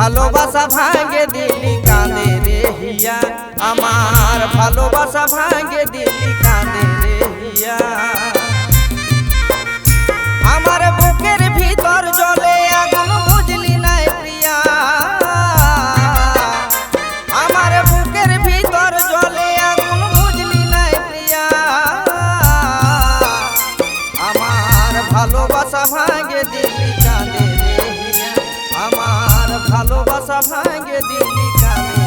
ভালোবাসা ভাঙে দিলি কাঁদে রে হিয়া। আমার ভালোবাসা ভাঙে দিলি কাঁদে রে হিয়া। भालोबासा भांगे दिल्ली का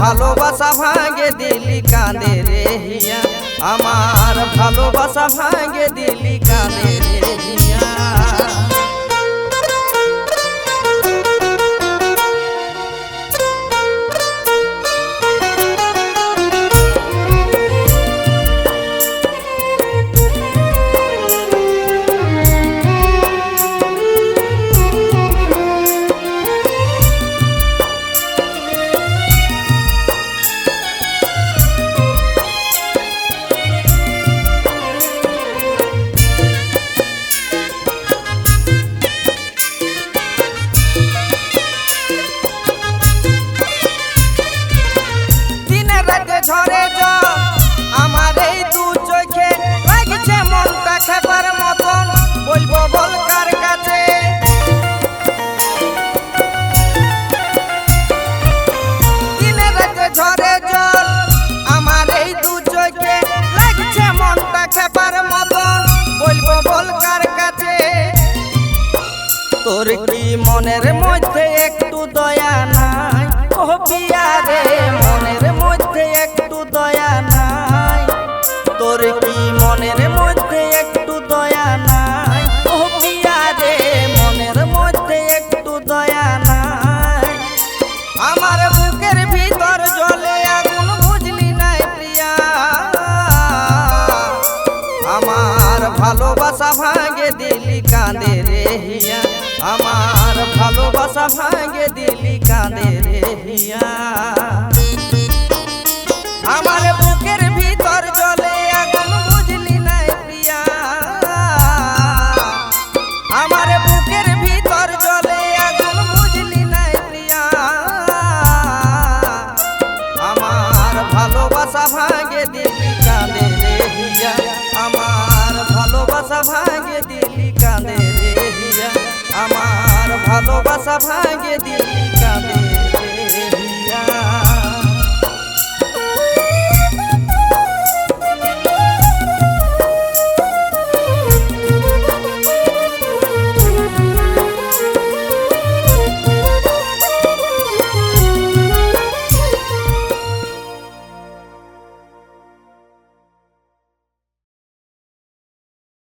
ভালোবাসা ভাঙে দিলি কানে রে হিয়া। আমার ভালোবাসা ভাঙে দিলি কানে রে হিয়া। ভরসা ভাঙে দিলি কাঁদে রে হিয়া भालोबासा भांगे दिली